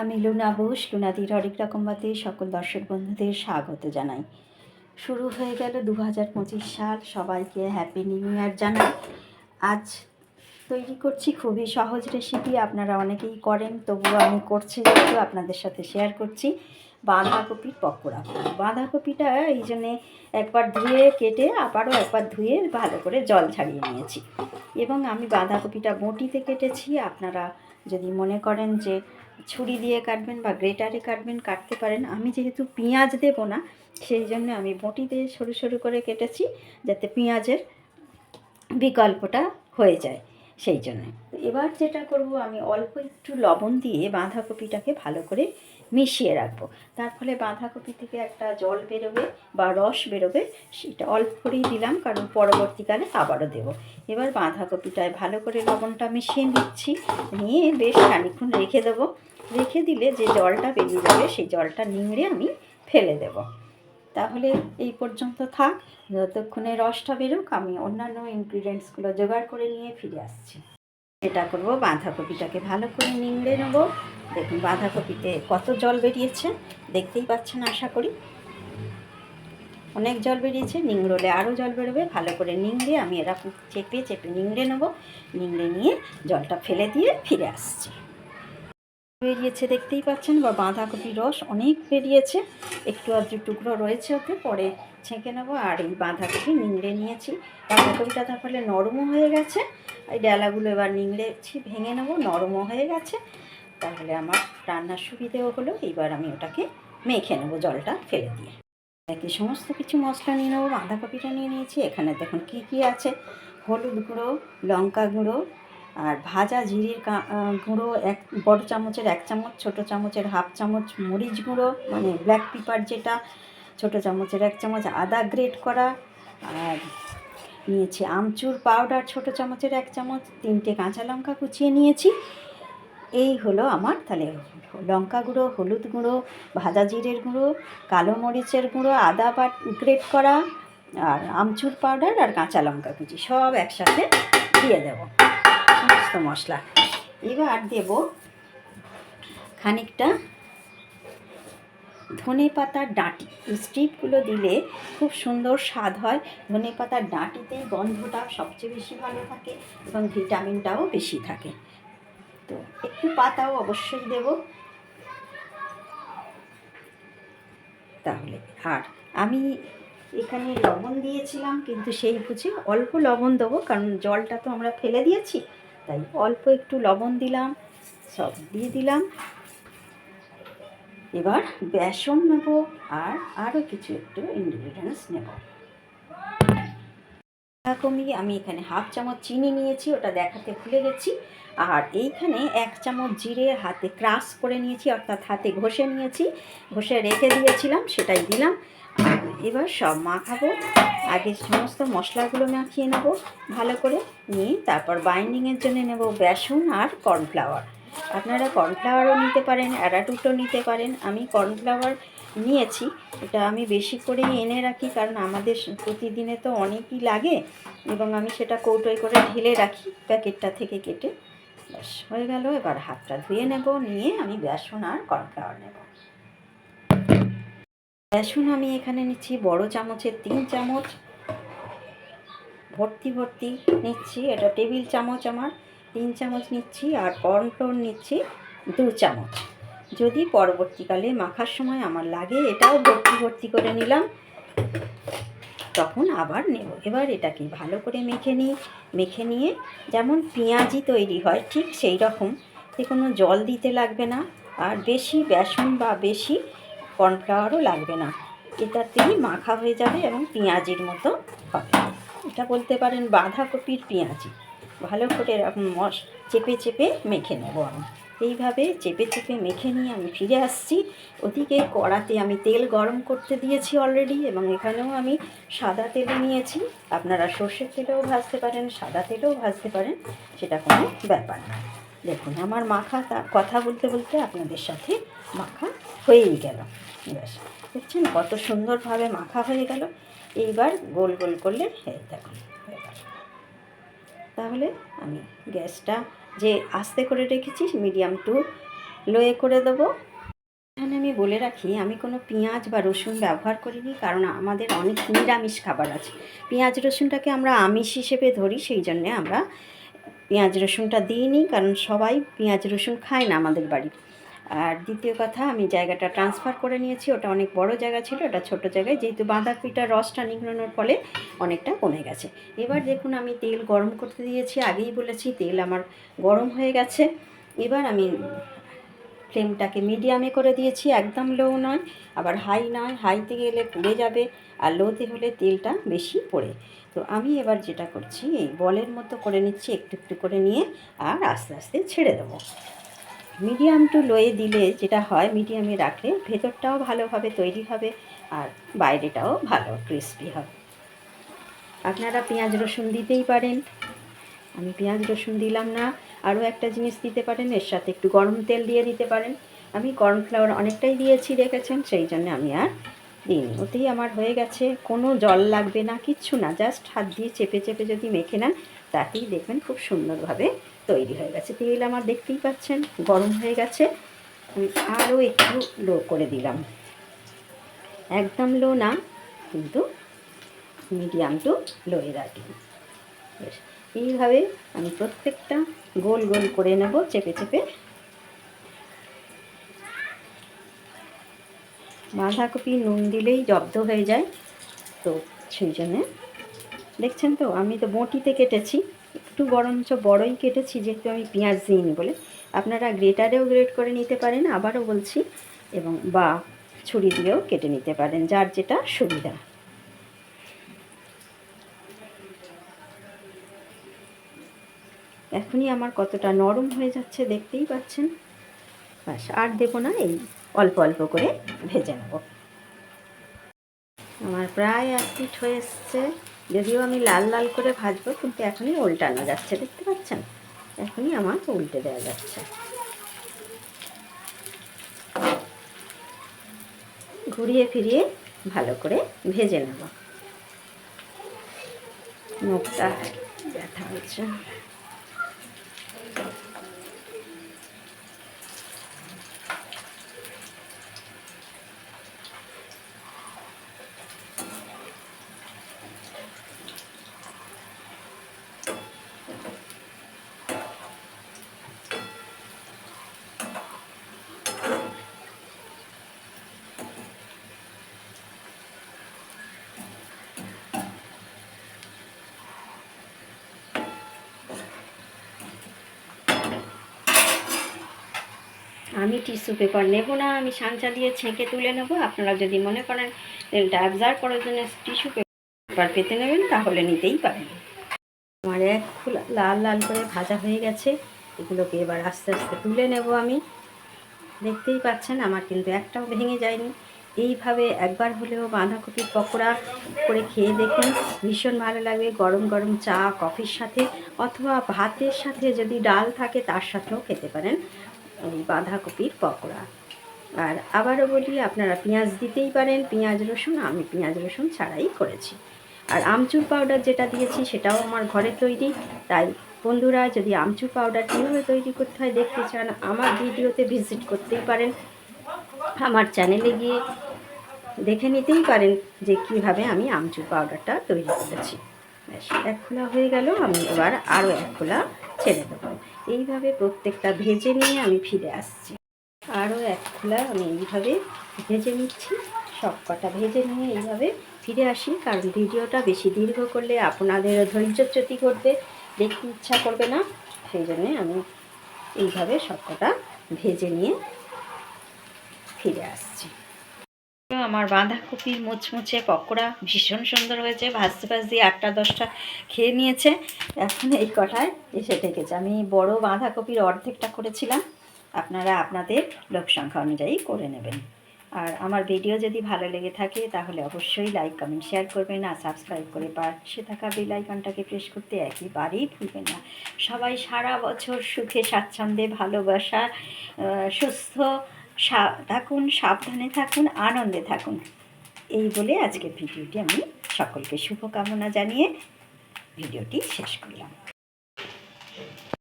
আমি লুনা ঘোষ লুনাদির হরেক রকমবাতে সকল দর্শক বন্ধুদের স্বাগত জানাই। শুরু হয়ে গেল দু হাজার পঁচিশ সাল, সবাইকে হ্যাপি নিউ ইয়ার জানাই। আজ তৈরি করছি খুবই সহজ রেসিপি আপনারা অনেকেই করেন, তবুও আমি করছি যেহেতু আপনাদের সাথে শেয়ার করছি। বাঁধাকপির পকোড়া। বাঁধাকপিটা এই জন্যে একবার ধুয়ে কেটে, আবারও একবার ধুয়ে ভালো করে জল ছাড়িয়ে নিয়েছি। এবং আমি বাঁধাকপিটা বটিতে কেটেছি, আপনারা যদি মনে করেন যে ছুরি দিয়ে কাটবেন বা গ্রেটারে কাটবেন, কাটতে পারেন। আমি যেহেতু পেঁয়াজ দেব না, সেই জন্য আমি বটিতে সরু সরু করে কেটেছি যাতে পেঁয়াজের বিকল্পটা হয়ে যায় সেই জন্য। এবার যেটা করব, আমি অল্প একটু লবণ দিয়ে বাঁধাকপিটাকে ভালো করে মিশিয়ে রাখব। তার ফলে বাঁধাকপি থেকে একটা জল বেরোবে বা রস বেরোবে, সেটা অল্প করেই দিলাম, কারণ পরবর্তীকালে আবারও দেব। এবার বাঁধাকপিটায় ভালো করে লবণটা মিশিয়ে নিচ্ছি। নিয়ে বেশ খানিক্ষণ রেখে দেবো। রেখে দিলে যে জলটা বেরিয়ে যাবে, সেই জলটা নিংড়ে আমি ফেলে দেব। তাহলে এই পর্যন্ত থাক। যতক্ষণে রসটা বেরোক, আমি অন্যান্য ইনগ্রিডিয়েন্টসগুলো জোগাড় করে নিয়ে ফিরে আসছি। এটা করব, বাঁধাকপিটাকে ভালো করে নিংড়ে নেব। দেখুন, বাঁধাকপিতে কত জল বেরিয়েছে, দেখতেই পাচ্ছেন, আশা করি। অনেক জল বেরিয়েছে, নিংড়লে আরও জল বেরোবে। ভালো করে নিংড়ে আমি এরকম চেপে চেপে নিংড়ে নেব। নিংড়ে নিয়ে জলটা ফেলে দিয়ে ফিরে আসছি। বেরিয়েছে, দেখতেই পাচ্ছেন? বা বাঁধাকপির রস অনেক বেরিয়েছে। একটু আধটু টুকরো রয়েছে ওতে, পরে ছেঁকে নেব। আর এই বাঁধাকপি নিংড়ে নিয়েছি। বাঁধাকপিটা তারপরে নরমও হয়ে গেছে। এই ডালাগুলো এবার নিংড়েছি ভেঙে নেব নরমও হয়ে গেছে। তাহলে আমার রান্নার সুবিধেও হলো। এইবার আমি ওটাকে মেখে নেব জলটা ফেলে দিয়ে। একই সমস্ত কিছু মশলা নিয়ে নেব, বাঁধাকপিটা নিয়ে নিয়েছি। এখানে দেখুন কি কি আছে? হলুদ গুঁড়ো, লঙ্কা গুঁড়ো আর ভাজা জিরির গুঁড়ো এক, বড় চামচের এক চামচ, ছোট চামচের হাফ চামচ মরিচ গুঁড়ো মানে ব্ল্যাক পেপার যেটা, ছোট চামচের এক চামচ আদা গ্রেট করা, আর নিয়েছি আমচুর পাউডার ছোট চামচের এক চামচ, তিনটে কাঁচা লঙ্কা কুচিয়ে নিয়েছি। এই হলো আমার, তাহলে লঙ্কা গুঁড়ো, হলুদ গুঁড়ো, ভাজা জিরের গুঁড়ো, কালো মরিচের গুঁড়ো, আদা বাট গ্রেট করা, আর আমচুর পাউডার আর কাঁচা লঙ্কা কুচি সব একসাথে দিয়ে দেবো। সমস্ত মশলা। এবার দেব খানিকটা ধনে পাতার ডাঁটি। স্ট্রিপগুলো দিলে খুব সুন্দর স্বাদ হয়। ধনে পাতার ডাঁটিতেই গন্ধটা সবচেয়ে বেশি ভালো থাকে এবং ভিটামিনটাও বেশি থাকে। তো একটু পাতাও অবশ্যই দেব। তাহলে আর আমি এখানে লবণ দিয়েছিলাম, কিন্তু সেই বুঝে অল্প লবণ দেবো, কারণ জলটা তো আমরা ফেলে দিয়েছি। তাই অল্প একটু লবণ দিলাম, সব দিয়ে দিলাম। এবার বেসন নেব আর আরও কিছু একটু ইনগ্রিডিয়েন্টস নেব। এরকমই আমি এখানে হাফ চামচ চিনি নিয়েছি, ওটা দেখাতে ভুলে গেছি। আর এইখানে এক চামচ জিরে হাতে ক্রাশ করে নিয়েছি, অর্থাৎ হাতে ঘষে নিয়েছি। ঘষে রেখে দিয়েছিলাম, সেটাই দিলাম। এবার সব মাখাবো। আগে সমস্ত মশলাগুলো মাখিয়ে নেব, ভালো করে নিয়ে তারপর বাইন্ডিংয়ের জন্য নেব বেসন আর কর্নফ্লাওয়ার আপনারা কর্নফ্লাওয়ারও নিতে পারেন অ্যারাটুটও নিতে পারেন। আমি কর্নফ্লাওয়ার নিয়েছি, এটা আমি বেশি করে এনে রাখি কারণ আমাদের প্রতিদিনে তো অনেকই লাগে এবং আমি সেটা কৌটোয় করে ঢেলে রাখি প্যাকেটটা থেকে কেটে। ব্যাস, হয়ে গেল, এবার হাতটা ধুয়ে নেব, নিয়ে আমি বেসন আর কর্নফ্লাওয়ার নেব। বেসন আমি এখানে নিচ্ছি, বড় চামচের তিন চামচ। ভর্তি ভর্তি নিচ্ছি, এটা টেবিল চামচ আমার, তিন চামচ নিচ্ছি আর কর্নফ্লোর নিচ্ছি দু চামচ। যদি পরবর্তীকালে মাখার সময় আমার লাগে, এটাও ভর্তি ভর্তি করে নিলাম, তখন আবার নেব। এবার এটাকে ভালো করে মেখে নিই, মেখে নিয়ে যেমন পেঁয়াজি তৈরি হয়, ঠিক সেই রকম। কোনো জল দিতে লাগবে না, আর বেশি বেসন বা বেশি কর্নফ্লাওয়ারও লাগবে না। এটাতেই মাখা হয়ে যাবে এবং পেঁয়াজির মতো হবে। এটা বলতে পারেন বাঁধাকপির পেঁয়াজি। ভালো করে এরকম মশ, চেপে চেপে মেখে নেব আমি। এইভাবে চেপে চেপে মেখে নিয়ে আমি ফিরে আসছি। ওদিকে কড়াতে আমি তেল গরম করতে দিয়েছি অলরেডি এবং এখানেও আমি সাদা তেলে নিয়েছি। আপনারা সর্ষের তেলেও ভাজতে পারেন, সাদা তেলেও ভাজতে পারেন, সেটা কোনো ব্যাপার না। দেখুন, আমার মাখা কথা বলতে বলতে আপনাদের সাথে মাখা হয়েই গেল। ব্যাস দেখছেন কত সুন্দরভাবে মাখা হয়ে গেল। এইবার গোল গোল করলে দেখুন হয়ে গেল তাহলে আমি গ্যাসটা যে আস্তে করে রেখেছি, মিডিয়াম টু লোয়ে করে দেবো। এখানে আমি বলে রাখি, আমি কোনো পেঁয়াজ বা রসুন ব্যবহার করিনি, কারণ আমাদের অনেক নিরামিষ খাবার আছে। পেঁয়াজ রসুনটাকে আমরা আমিষ হিসেবে ধরি, সেই জন্যে আমরা পেঁয়াজ রসুনটা দিইনি কারণ সবাই পেঁয়াজ রসুন খায় না আমাদের বাড়ির আর দ্বিতীয় কথা, আমি জায়গাটা ট্রান্সফার করে নিয়েছি, ওটা অনেক বড় জায়গা ছিল ওটা ছোট জায়গায়, যেহেতু বাঁধাকপিটার রসটা নিগড়ানোর ফলে অনেকটা কমে গেছে। এবার দেখুন, আমি তেল গরম করতে দিয়েছি, আগেই বলেছি তেল আমার গরম হয়ে গেছে। এবার আমি ফ্লেমটাকে মিডিয়ামে করে দিয়েছি, একদম লো নয়। আবার হাই নয়, হাইতে গেলে পুড়ে যাবে আর লোতে হলে তেলটা বেশি পড়ে। তো আমি এবার যেটা করছি, এই বলের মতো করে নিচ্ছি, একটু একটু করে নিয়ে আর আস্তে আস্তে ছেড়ে দেবো। মিডিয়াম টু লোয়ে দিলে যেটা হয়, মিডিয়ামে রাখলে ভেতরটাও ভালোভাবে তৈরি হবে আর বাইরেটাও ভালো, ক্রিস্পি হবে। আপনারা পেঁয়াজ রসুন দিতেই পারেন। আমি পেঁয়াজ রসুন দিলাম না। আরও একটা জিনিস দিতে পারেন, এর সাথে একটু গরম তেল দিয়ে দিতে পারেন। আমি কর্নফ্লাওয়ার অনেকটাই দিয়েছি, দেখেছেন? সেই জন্য আমি আর দিইনি। ওতেই আমার হয়ে গেছে, কোনো জল লাগবে না, কিচ্ছু না, জাস্ট হাত দিয়ে চেপে চেপে যদি মেখে নেন, তাতেই দেখবেন খুব সুন্দরভাবে তৈরি হয়ে গেছে। তেল আমার দেখতেই পাচ্ছেন, গরম হয়ে গেছে। আমি আরও একটু লো করে দিলাম। একদম লো না, কিন্তু মিডিয়াম টু লোয়ে রাখি। বেশ। এইভাবে আমি প্রত্যেকটা গোল গোল করে নেব, চেপে চেপে। বাঁধাকপি নুন দিলেই জব্দ হয়ে যায়, তো সেই জন্যে। দেখছেন তো, আমি তো বটিতে কেটেছি, একটু বরঞ্চ বড়ই কেটেছি, যেহেতু আমি পেঁয়াজ দিইনি বলে। আপনারা গ্রেটারেও গ্রেট করে নিতে পারেন, আবারও বলছি, এবং বা ছুরি দিয়েও কেটে নিতে পারেন, যার যেটা সুবিধা। এখনই আমার কতটা নরম হয়ে যাচ্ছে দেখতেই পাচ্ছেন। ব্যাস আর দেবো না, এই অল্প অল্প করে ভেজে নেব। আমার প্রায় এক পিঠ হয়ে এসছে, যদিও আমি লাল লাল করে ভাজবো, কিন্তু এখনই উল্টানো যাচ্ছে, দেখতে পাচ্ছেন? এখনই আমার উল্টে দেওয়া যাচ্ছে। ঘুরিয়ে ফিরিয়ে ভালো করে ভেজে নেব। মুখটা ব্যথা হচ্ছে। আমি টিস্যু পেপার নেব না, আমি সাঁচা দিয়ে ছেঁকে তুলে নেব। আপনারা যদি মনে করেন তেলটা অ্যাবজার্ভ করার জন্য টিস্যু পেপার পেতে নেবেন, তাহলে নিতেই পারেন। আমার এক খোলা লাল লাল করে ভাজা হয়ে গেছে। এগুলোকে এবার আস্তে আস্তে তুলে নেব আমি। দেখতেই পাচ্ছেন, আমার কিন্তু একটাও ভেঙে যায়নি। এইভাবে একবার হলেও বাঁধাকপির পকোড়া করে খেয়ে দেখুন, ভীষণ ভালো লাগবে গরম গরম চা, কফির সাথে অথবা ভাতের সাথে যদি ডাল থাকে, তার সাথেও খেতে পারেন। এই বাঁধাকপির পকোড়া। আর আবারও বলি, আপনারা পেঁয়াজ দিতেই পারেন, পেঁয়াজ, রসুন, আমি পেঁয়াজ, রসুন ছাড়াই করেছি। আর আমচুর পাউডার যেটা দিয়েছি সেটাও আমার ঘরে তৈরি। তাই বন্ধুরা, যদি আমচুর পাউডার কীভাবে তৈরি করতে হয় দেখতে চান, আমার ভিডিওতে ভিজিট করতেই পারেন। আমার চ্যানেলে গিয়ে দেখে নিতেই পারেন যে কীভাবে আমি আমচুর পাউডারটা তৈরি করেছি। ব্যাস, এক খোলা হয়ে গেল, আমি এবার আরও এক খোলা ছেড়ে দেবো। এইভাবে প্রত্যেকটা ভেজে নিয়ে আমি ফিরে আসছি। আরও এক খোলা আমি এইভাবে ভেজে নিচ্ছি। সব কটা ভেজে নিয়ে এইভাবে ফিরে আসি, কারণ ভিডিওটা বেশি দীর্ঘ করলে আপনাদের ধৈর্য ধৈর্যচ্যুতি করবে দেখতে ইচ্ছা করবে না। সেই জন্যে আমি এইভাবে সব কটা ভেজে নিয়ে ফিরে আসছি। আমার বাঁধাকপির মুচমুচে, পকোড়া ভীষণ সুন্দর হয়েছে। ভাজতে ভাজতে আটটা, দশটা খেয়ে নিয়েছে। এখন এই কটায় এসে ঠেকেছে আমি বড় বাঁধাকপির অর্ধেকটা করেছিলাম। আপনারা আপনাদের লোক সংখ্যা অনুযায়ী করে নেবেন। আর আমার ভিডিও যদি ভালো লেগে থাকে, তাহলে অবশ্যই লাইক, কমেন্ট, শেয়ার করবেন আর সাবস্ক্রাইব করে পাশে থাকা বেল আইকনটাকে প্রেস করতে একেবারেই ভুলবেন না। সবাই সারা বছর সুখে, স্বাচ্ছন্দ্যে, ভালোবাসা সুস্থ থাকুন, সাবধানে থাকুন, আনন্দে থাকুন। এই বলে আজকে ভিডিওটি আমি সকলকে শুভকামনা জানিয়ে ভিডিওটি শেষ করলাম।